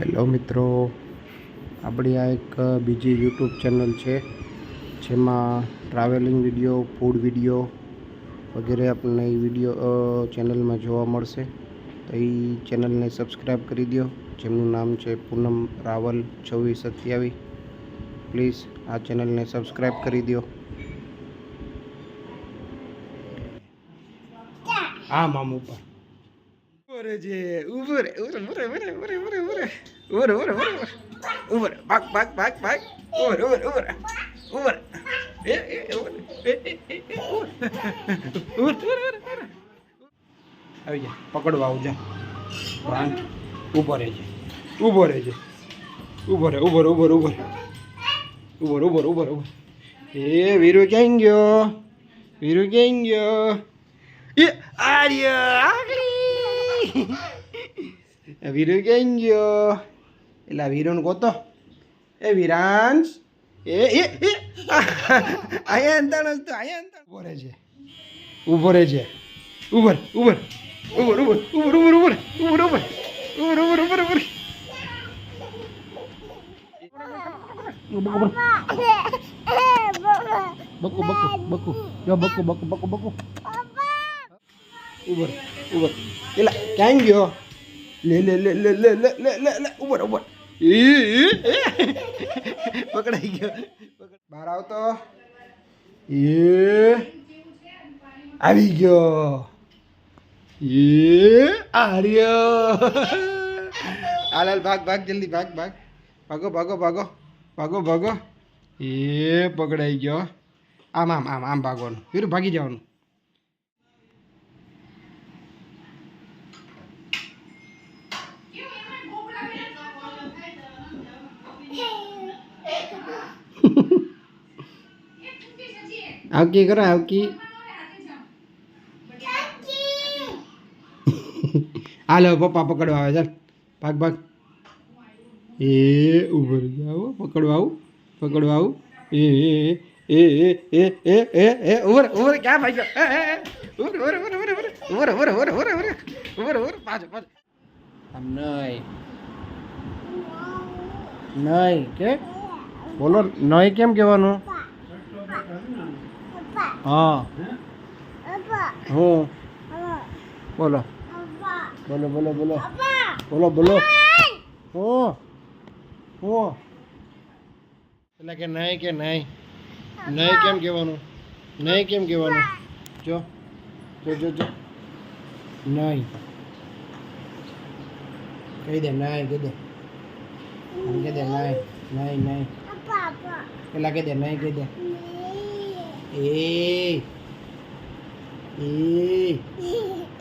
Hello મિત્રો આપણી આ એક બીજી યુટ્યુબ ચેનલ છે જેમાં ટ્રાવેલિંગ વીડિયો ફૂડ વીડિયો વગેરે આપણને એ વીડિયો ચેનલમાં જોવા મળશે. તો એ ચેનલને સબસ્ક્રાઈબ કરી દો જેમનું નામ છે પૂનમ રાવલ છવ્વીસ સત્યાવીસ. પ્લીઝ આ ચેનલને સબસ્ક્રાઈબ કરી દો હા મામું ઉપર ઉભરે છે ઉભરે ઉભરે ઉભરે ઉભરે ઉભરે ઉભરે ઉભરે ઉભરે ઉભરે ઉભરે ઉભરે ભાગ ભાગ ભાગ ભાગ ઉભરે ઉભરે ઉભરે ઉભરે એ એ ઉભરે ઉભરે ઉભરે ઉભરે આવી જા પકડવા આવ જા. ભાન ઊભો રહે ઊભો રહે ઊભો રહે, ઊભો ઊભો ઊભો ઊભો રહે ઊભો રહે. એ વીરુ ક્યાં ગયો? વીરુ ક્યાં ગયો? એ આર્ય આગલી વીરુ ક્યાં ગયો એટલે આ વીરુને ગોતો એ વિરાંશ એ એ એ અહીંયા અંતાણ હસતો અહીંયા અંતાણ ઊભો રહે છે ઊભો રહે છે ઉભર ઉભર ઉભર ઉભર ઉભર ઉભર ઉભર ઉભર ઉભર ઉભર ઉભર ઉભર ઉભર બકુ બકુ ઉભર ઉભર એલા, ક્યાં ગયો? લે લે લે લે લે લે લે લે લે ઉભર ઉભર. પકડાઈ ગયો. બહાર આવતો એ. આવી ગયો. એ આર્યો હાલ ભાગ ભાગ, જલ્દી, ભાગ ભાગ. ભાગો ભાગો ભાગો. ભાગો ભાગો. એ, પકડાઈ ગયો. આમ આમ આમ આમ ભાગવાનું. ફીર ભાગી જવાનું. આવકી કરો આવકી હાલો પપ્પા પકડવા આવે ચાલ ભાગ ભાગ એ ઉભર જાઓ પકડવા આવું પકડવા આવું એ એ એ એ એ એ એ ઉભર ઉભર ક્યાં ભાઈ ઉભર ઉભર ઉભર ઉભર ઉભર ઉભર ઉભર ઉભર ઉભર ઉભર ઉભર પાછો પાછો આમ નહીં નહીં કે બોલો નહીં કેમ કહેવાનું હા. હું. બોલો. બોલો બોલો બોલો. બોલો બોલો. હું. હું. એટલે કે નહીં કે નહીં. નહીં કેમ કહેવાનું? નહીં કેમ કહેવાનું? જો જો જો જો. નહીં. કહી દે નહીં કહી દે. કહી દે નહીં નહીં નહીં. પેલા કહી દે નહીં કહી દે. એ. એ.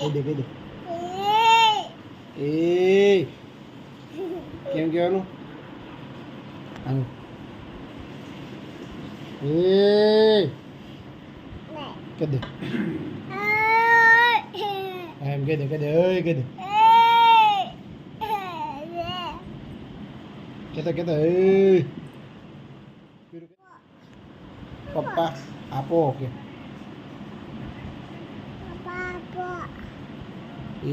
એ દે દે એ. કેમ કહેવાનું? આમ. એ. કહી દે. એમ કહી દે દે ઓય કહી દે. કહેતા કહેતા એ. પપ્પા. આપો કે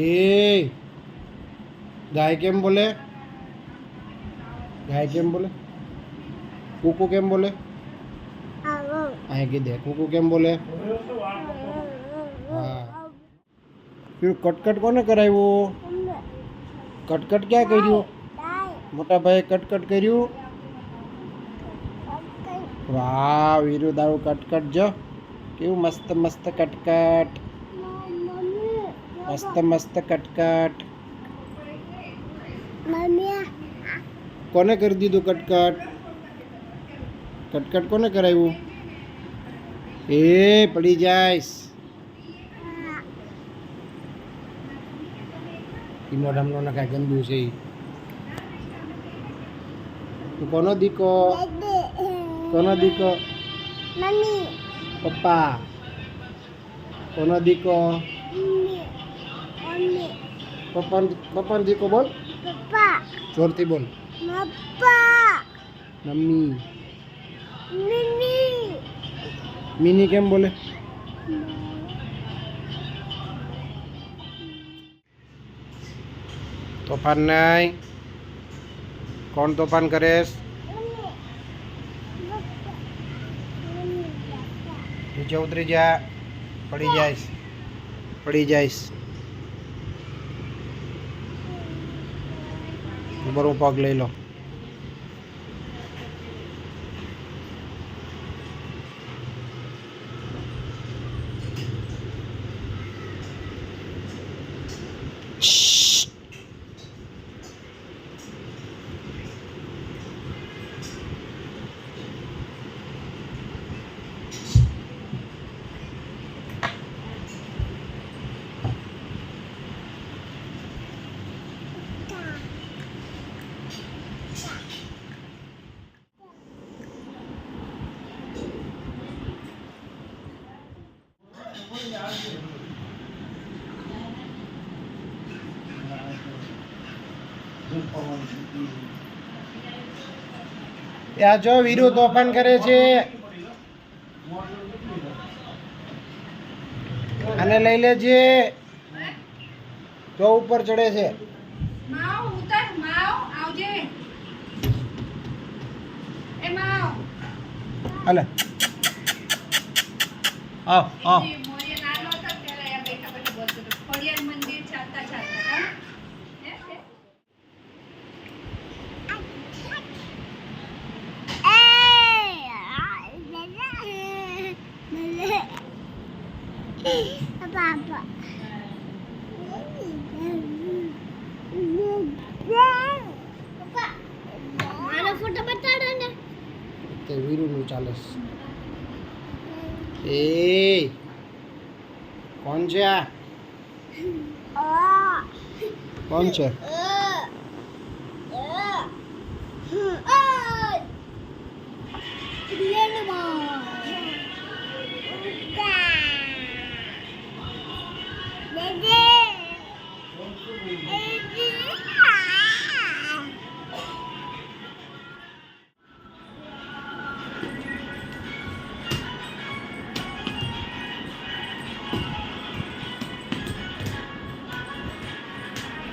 એ गाय કેમ बोले? गाय केम बोले? कुकु केम बोले? आएगी देख कुकु केम बोले? हाँ। फिर कटकट कोने करायू कटकट क्या करू मोटा भाई कटकट करू વાહ, વીરુ દારૂ કટકટ જો. કેવું મસ્ત મસ્ત કટકટ. મસ્ત મસ્ત કટકટ. કોને કરી દીધું કટકટ? કટકટ કોને કરાવ્યું? એ પડી જાયસ ઈ મોઢામનો નખાય, ગંદુ છે કોનો દીકો? કોનો દીકો? પપ્પા. કોનો દીકો? પપ્પા પપ્પાનો દીકો બોલ. જોરથી બોલ. મમ્મી. મિની કેમ બોલે? તોફાન નહીં. કોણ તોફાન કરેશ નીચે ઉતરી જા પડી જઈશ. પડી જઈશ. ઉપર હું પગ લઈ લો ત્યાં જો વીરુ તોફાન કરે છે. અને લઈ લેજે. તો ઉપર ચડે છે. માવ ઉતર માવ આવજે. એ માવ. હાલે. આવ આવ એ મોરીએ નાનો હતો ત્યારે અહીંયા બેઠા બેઠા બોલતો હતો ખોડિયાર મંદિર ચાલતા ચાલતા હા હે? હે? ફોટો બતાડો ને તે વીરુનું ચાલે છે એ કોણ છે આ કોણ છે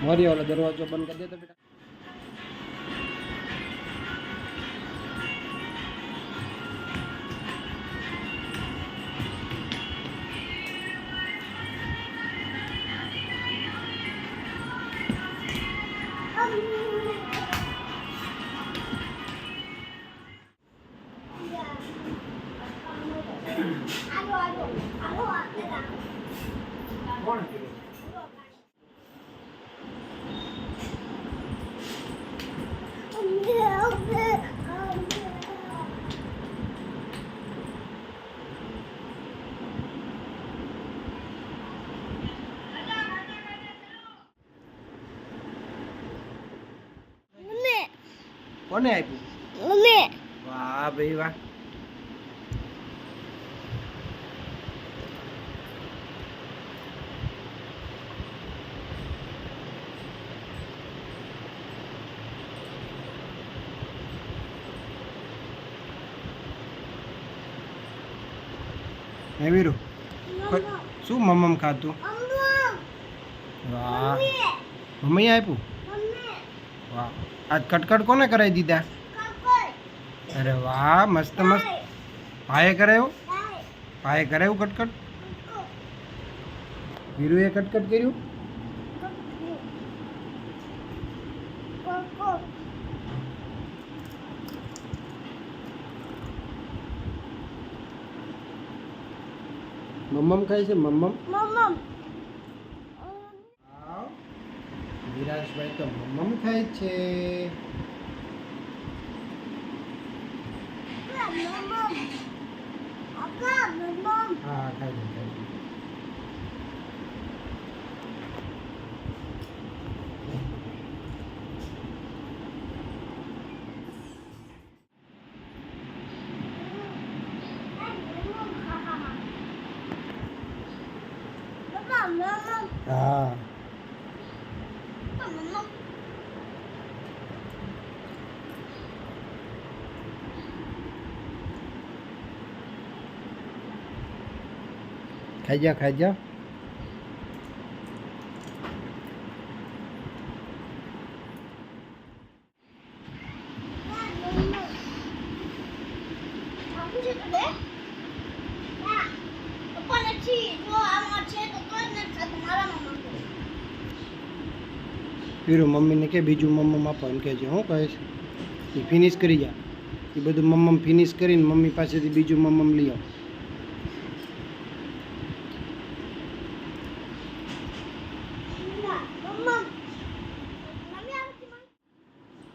મોરી ઓલો દરવાજો બંધ કરી દે તો બેટા. કોને આપ્યું? વાહ ભાઈ વાહ. હે વીરુ શું મમ્મ. ખાતું વાહ મમ્મી આપ્યું? વાહ આજ કટકટ કોને કરાવી દીધા અરે વાહ મસ્ત મસ્ત ભાઈએ કરાયું ભાઈએ કરાયું કટકટ વીરુએ કટકટ કર્યું મમ્મમ ખાય છે મમ્મમ વાવ. વિરાજભાઈ તો મમ્મમ ખાય છે હા હા ખાઈ લે ખાઈ જા ખાઈ જા. પીરું મમ્મીને કે, બીજું મમ્મમ આપો એમ કહે છે. હું કહીશ એ ફિનિશ કરી જા. એ બધું મમ્મમ ફિનિશ કરીને મમ્મી પાસેથી બીજું મમ્મમ લઈ આવો.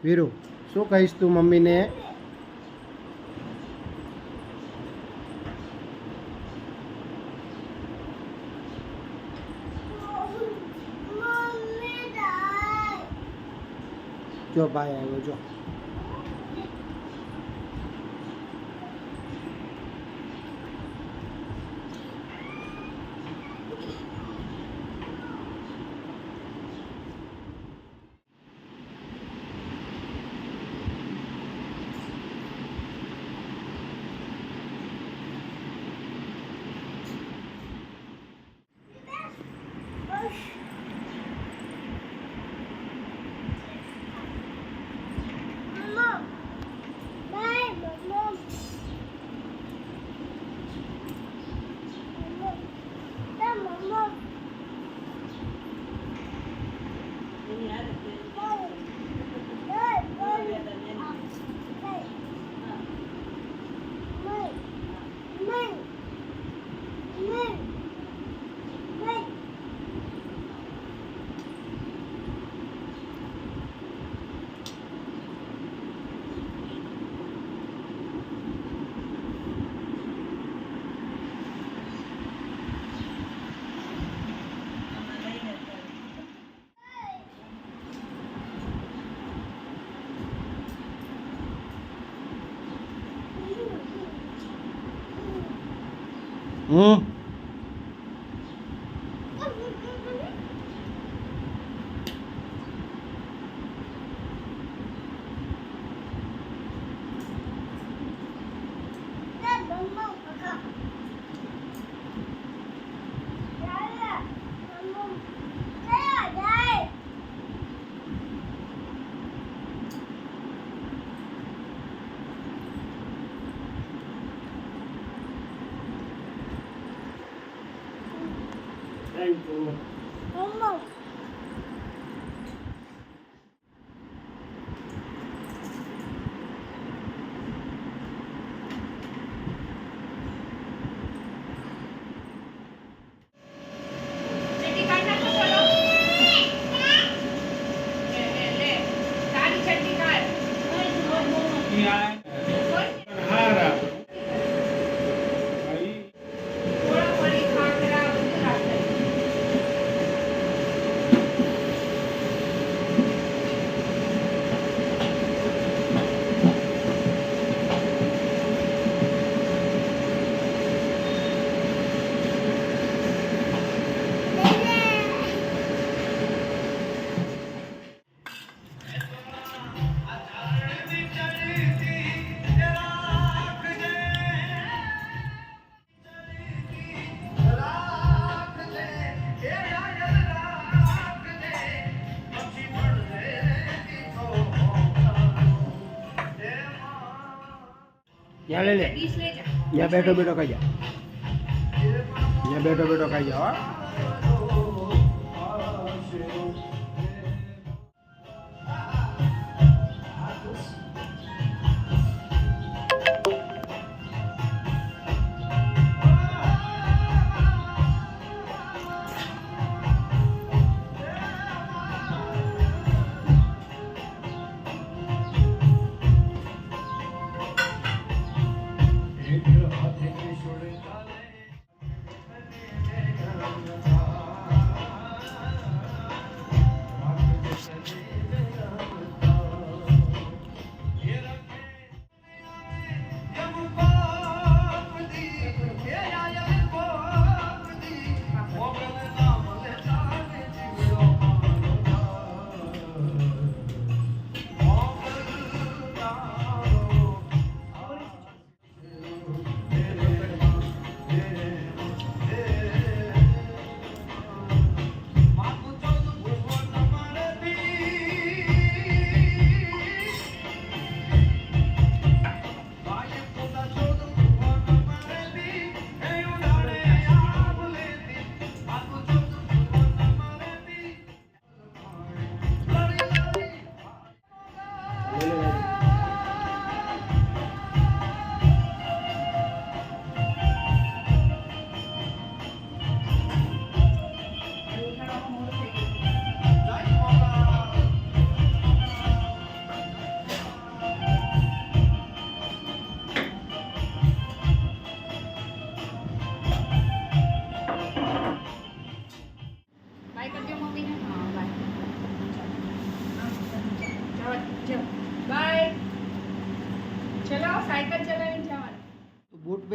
વીરુ શું કહીશ તું મમ્મીને જો ભાઈ આવ્યો જો 嗯。લે લે. જા બેઠો બેઠો ખાઈ જા. જા બેઠો બેઠો ખાઈ જા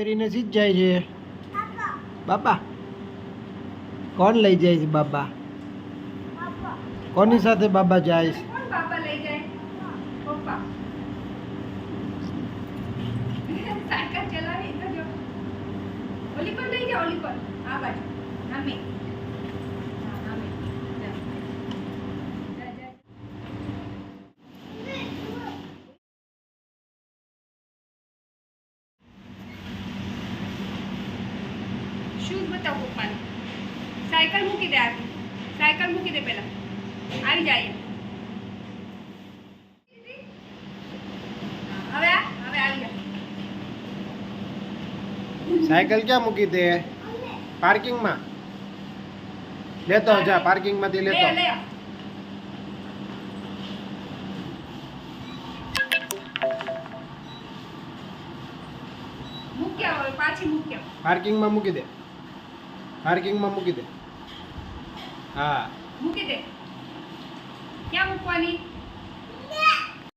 બૂટ જીત જાય છે. બાપા, કોણ લઈ જાય છે બાબા કોની સાથે બાબા જાય છે? સાયકલ ચલાવી તો જો. ઓલી પર લઈ જાઓ ઓલી પર. આ બાજુ. આમે હા આમે જા. જા, જા. શૂઝ બતાવો પપ્પાને સાયકલ મૂકી દે આગળ સાયકલ મૂકી દે પહેલા આવી જાય હવે આ હવે આવી જા સાયકલ ક્યાં મૂકી દે? પાર્કિંગમાં લેતો જા પાર્કિંગમાંથી લે લેતો. લે મૂક્યા હવે પાછી મૂક્યા પાર્કિંગમાં મૂકી દે. પાર્કિંગમાં મૂકી દે. હા. મૂકી દે. ક્યાં મૂકવાની?